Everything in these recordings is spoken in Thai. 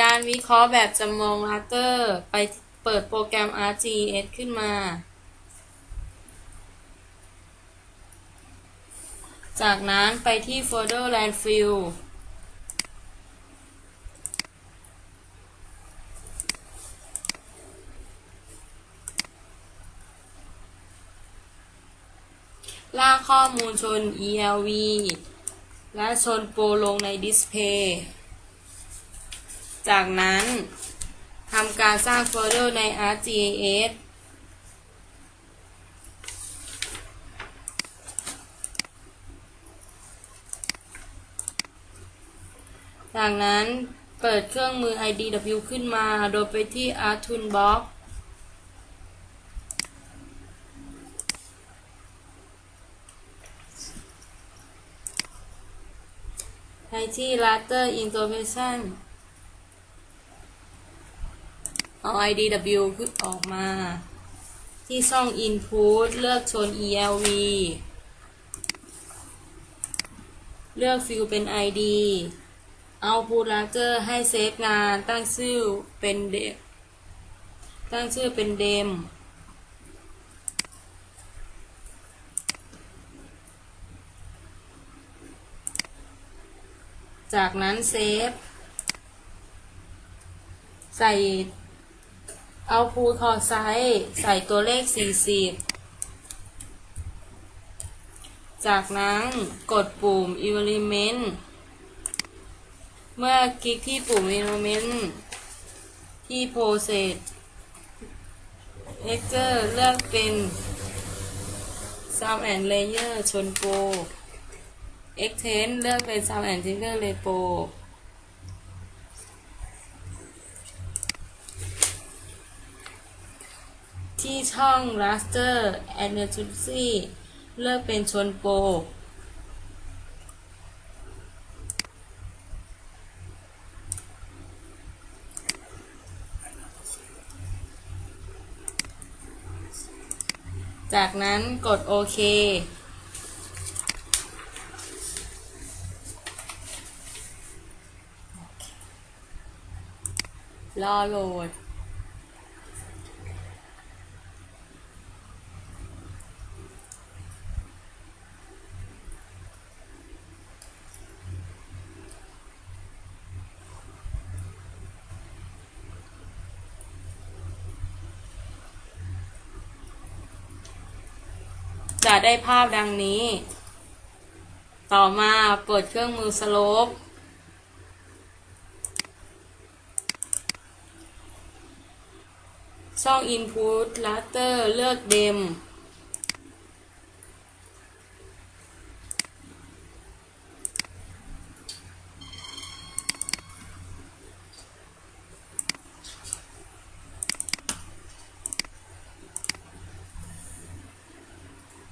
การวิเคราะห์แบบจำลองลัตเตอร์ ไปเปิดโปรแกรม RGS ขึ้นมา จากนั้นไปที่โฟลเดอร์ Landfill ลากข้อมูลชน ELV และชนโปรลงในดิสเพย์ จากนั้นทำการสร้างโฟลเดอร์ใน ArcGIS จากนั้นเปิดเครื่องมือ IDW ขึ้นมา โดยไปที่ ArcToolbox ไปที่ Raster Information เอา IDW ขึ้นออกมา ที่ช่อง Input เลือกชน ELV เลือกฟิลเป็น ID เอา Put Raster ให้เซฟงานตั้งชื่อเป็นเดตั้งชื่อเป็นเดมจากนั้นเซฟ ใส่ เอาพูทอไซส์ใส่ตัวเลข 40 จากนั้นกดปุ่ม Element เมื่อคลิกที่ปุ่ม Element ที่ Process Texture เลือกเป็น Sound and Layer ชนโปร Extend เลือกเป็น Sound and Trigger Repo ที่ช่อง Raster Adjacency เลือกเป็นชนโปรจากนั้นกดโอเค รอโหลด ได้ภาพดังนี้ ต่อมาเปิดเครื่องมือสโลปช่อง Input Raster เลือกเดม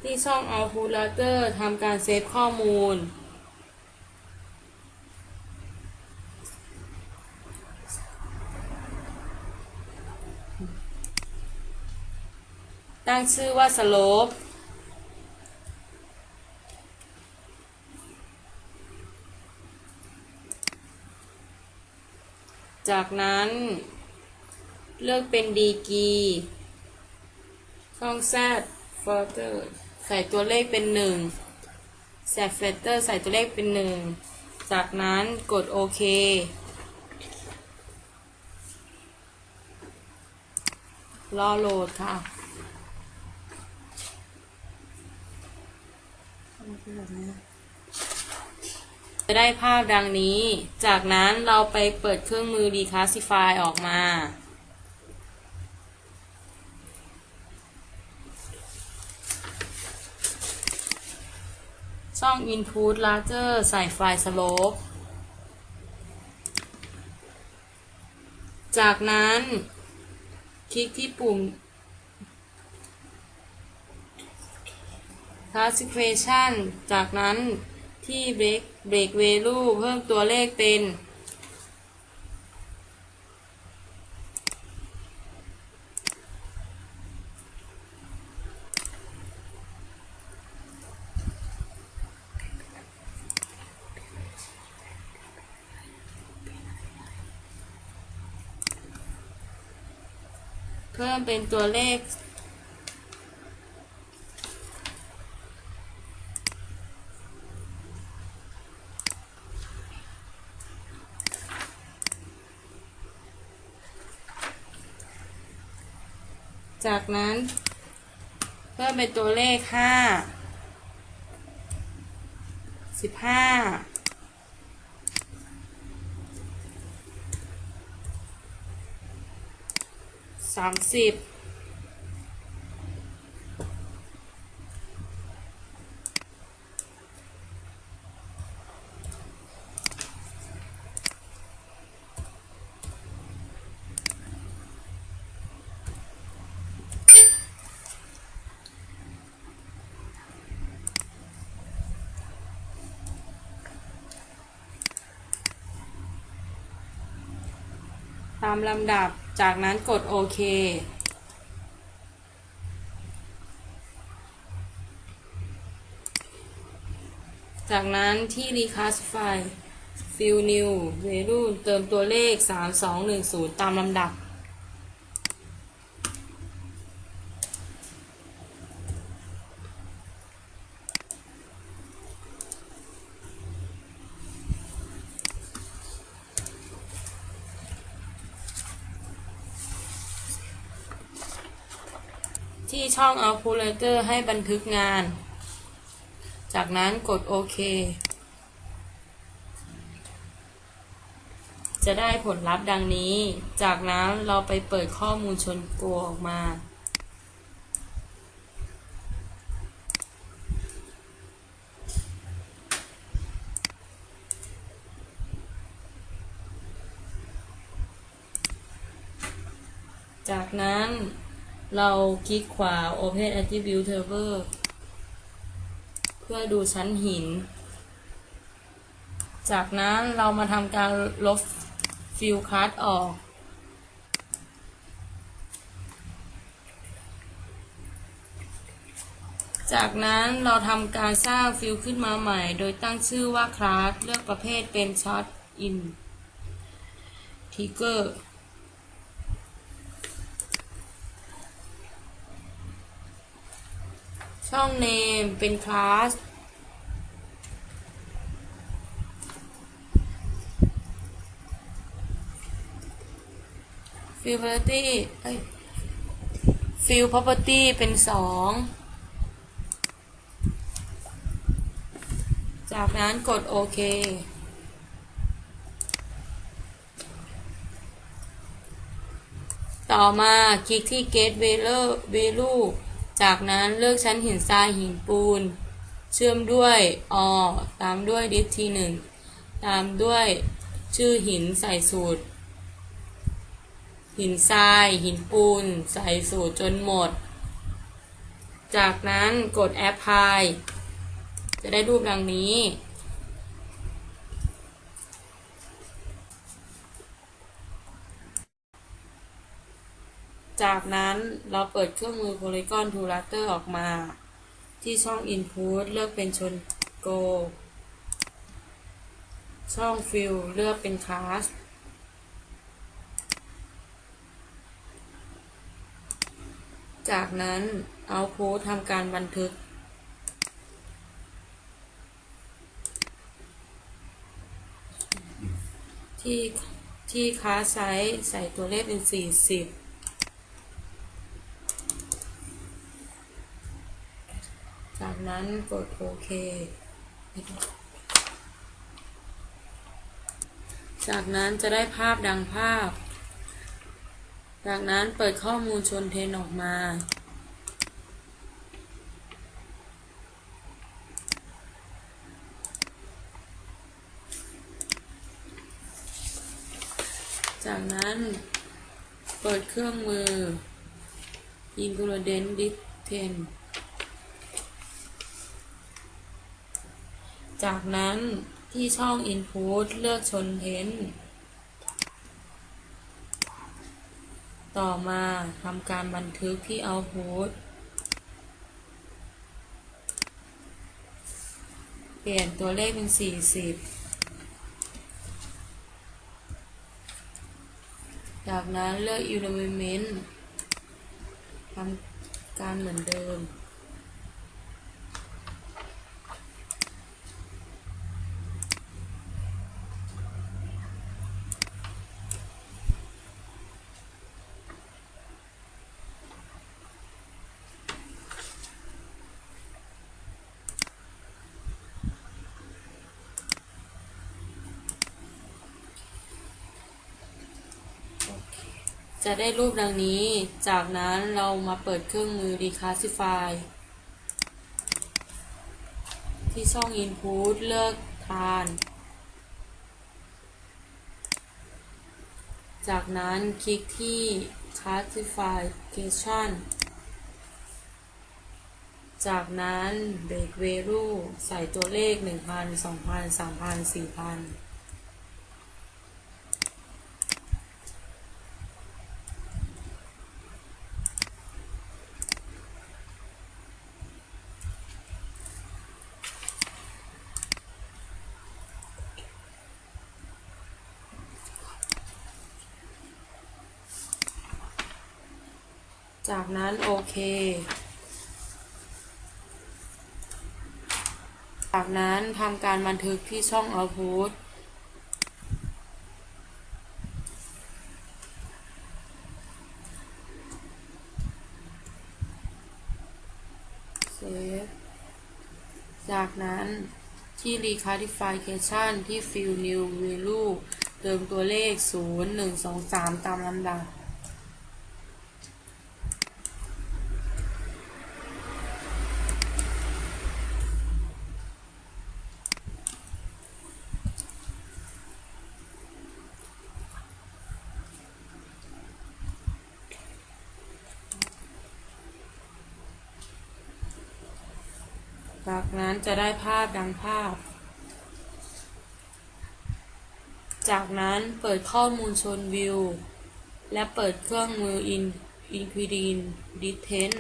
ที่ ช่อง Output Raster ทำการเซฟข้อมูล ตั้งชื่อว่า slope จากนั้น เลือกเป็นดีกีช่อง Z Filter ใส่ตัวเลขเป็นหนึ่ง Z Filter ใส่ตัวเลขเป็นหนึ่งจากนั้นกดโอเค รอโหลดค่ะจะได้ภาพดังนี้ จากนั้นเราไปเปิดเครื่องมือ Declassify ออกมา ช่อง Input Larger ใส่ไฟล์ Slope จากนั้นคลิกที่ปุ่ม Classification จากนั้นที่ Break Break Value เพิ่มตัวเลขเป็น เป็นตัวเลข จากนั้น เพิ่มเป็นตัวเลขห้าสิบห้า สามสิบตามลำดับ จากนั้นกดโอเค จากนั้นที่ reclassify fill new value เติมตัวเลข 3210 ตามลำดับ ที่ช่อง Output Writer ให้บันทึกงาน จากนั้นกดโอเคจะได้ผลลัพธ์ดังนี้ จากนั้นเราไปเปิดข้อมูลชนโกออกมา จากนั้น เราคลิกขวา Open Attribute Table เพื่อดูชั้นหิน จากนั้นเรามาทำการลบฟิลคัสออก จากนั้นเราทำการสร้างฟิลขึ้นมาใหม่ โดยตั้งชื่อว่าคลาสเลือกประเภทเป็นช็อตอินทิกเกอร์ ช่อง name เป็น class ฟิล property เอ้ยฟิล property เป็นสองจากนั้นกดโอเค ต่อมาคลิกที่ get value value จากนั้นเลือกชั้นหินทรายหินปูน เชื่อมด้วยอตามด้วยดิสทีหนึ่งตามด้วยชื่อหินใส่สูตร หินทราย หินปูน ใส่สูตรจนหมด จากนั้นกดแอปพลายจะได้รูปดังนี้ จากนั้นเราเปิดเครื่องมือ Polygon to Raster ออกมา ที่ช่อง Input เลือกเป็นชน Go ช่อง Fill เลือกเป็น Class จากนั้น Output ทำการบันทึก ที่ที่ค้าไซส์ใส่ตัวเลขเป็น 40 จากนั้นกดโอเค จากนั้นจะได้ภาพดังภาพ จากนั้นเปิดข้อมูลชนเทนออกมาจากนั้นเปิดเครื่องมือ Includent Disk 10 จากนั้นที่ช่อง Input เลือกชนเทนต่อมาทำการบันทึกที่ Output เปลี่ยนตัวเลขเป็น 40 จากนั้นเลือก Element ทำการเหมือนเดิม จะได้รูปดังนี้ จากนั้นเรามาเปิดเครื่องมือ Declassify ที่ช่อง Input เลือกทาน จากนั้นคลิกที่ Classification จากนั้น Break Value ใส่ตัวเลข 1,000 2,000 3,000 4,000 จากนั้นโอเค จากนั้นทำการบันทึกที่ช่อง Output เซฟ จากนั้นที่ Reclassification ที่ Fill New Value เติมตัวเลข 0 1 2 3 ตามลำดับ จากนั้นจะได้ภาพดังภาพ จากนั้นเปิดข้อมูลชนวิว และเปิดเครื่องมือ In Inquidin Detent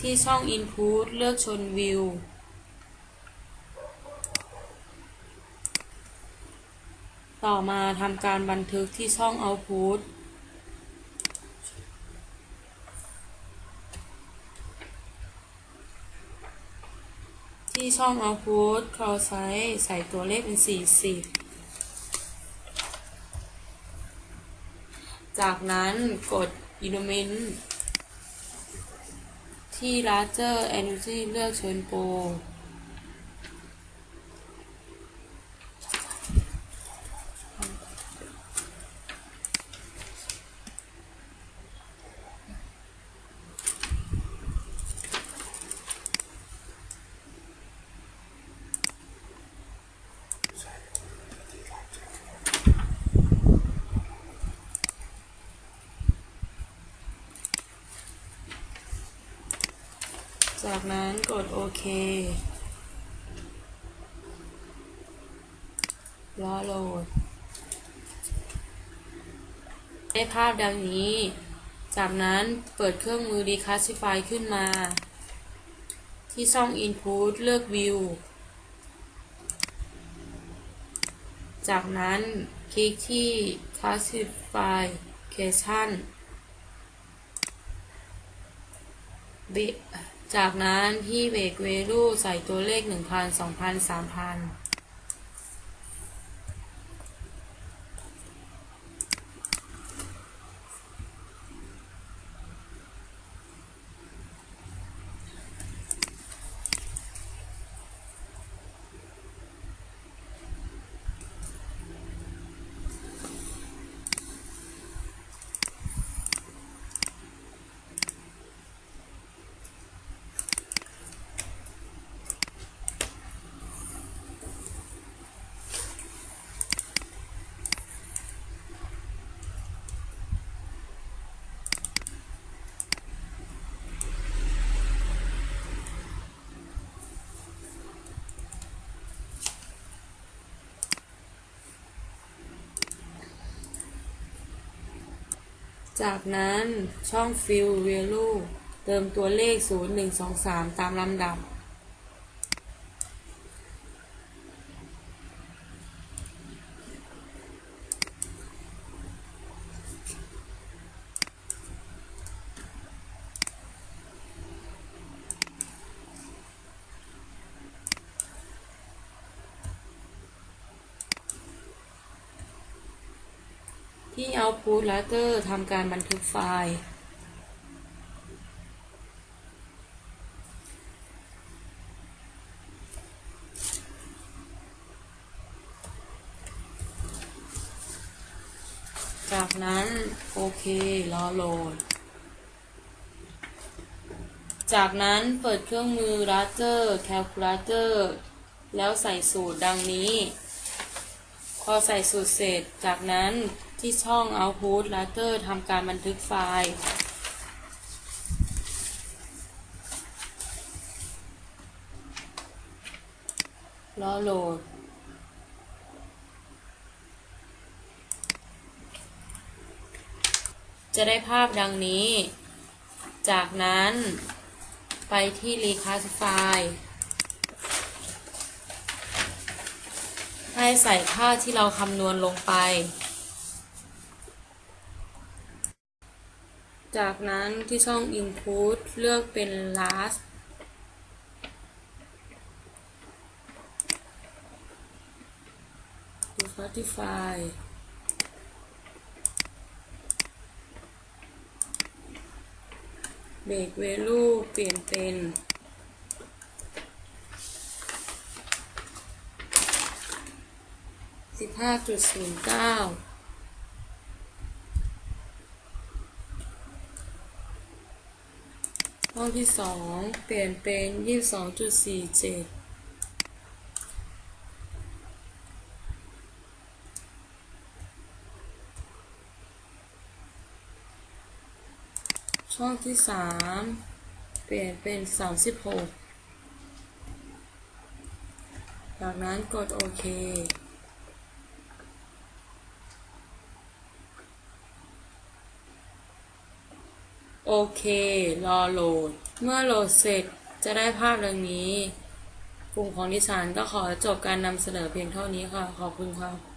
ที่ช่อง Input เลือกชนวิว ต่อมาทำการบันทึกที่ช่อง Output ที่ช่อง Output call size ใส่ตัวเลขเป็น 40 จากนั้นกด Element ที่ Larger Energy เลือกเชิญโปร จากนั้นกดโอเครอโหลด ได้ภาพดังนี้ จากนั้นเปิดเครื่องมือ Declassify ขึ้นมา ที่ช่อง Input เลือก View จากนั้นคลิกที่ Classification จากนั้นพี่เบรกเวลูใส่ตัวเลข 1,000 2,000 3,000 จากนั้นช่อง Fill Value เติมตัวเลข 0 1 2 3 ตามลำดับ ที่ Output Router ทำการบันทึกไฟล์ จากนั้น โอเค รอโหลด จากนั้นเปิดเครื่องมือ Raster Calculator แล้วใส่สูตรดังนี้ พอใส่สูตรเสร็จ จากนั้น ที่ช่อง Output Raster ทำการบันทึกไฟล์ รอโหลด จะได้ภาพดังนี้ จากนั้นไปที่ Reclassify ให้ใส่ค่าที่เราคำนวณลงไป จากนั้นที่ช่อง Input เลือกเป็น last ดู Spotify เบรกเวลูเปลี่ยนเป็นสิบห้าจุดศูนย์เก้า ห้องที่สองเปลี่ยนเป็นยี่สิบสองจุดสี่เจ็ดช่องที่สามเปลี่ยนเป็นสามสิบหกจากนั้นกดโอเค โอเค รอโหลด เมื่อโหลดเสร็จจะได้ภาพดังนี้กลุ่มของดิฉันก็ขอจบการนำเสนอเพียงเท่านี้ค่ะ ขอบคุณค่ะ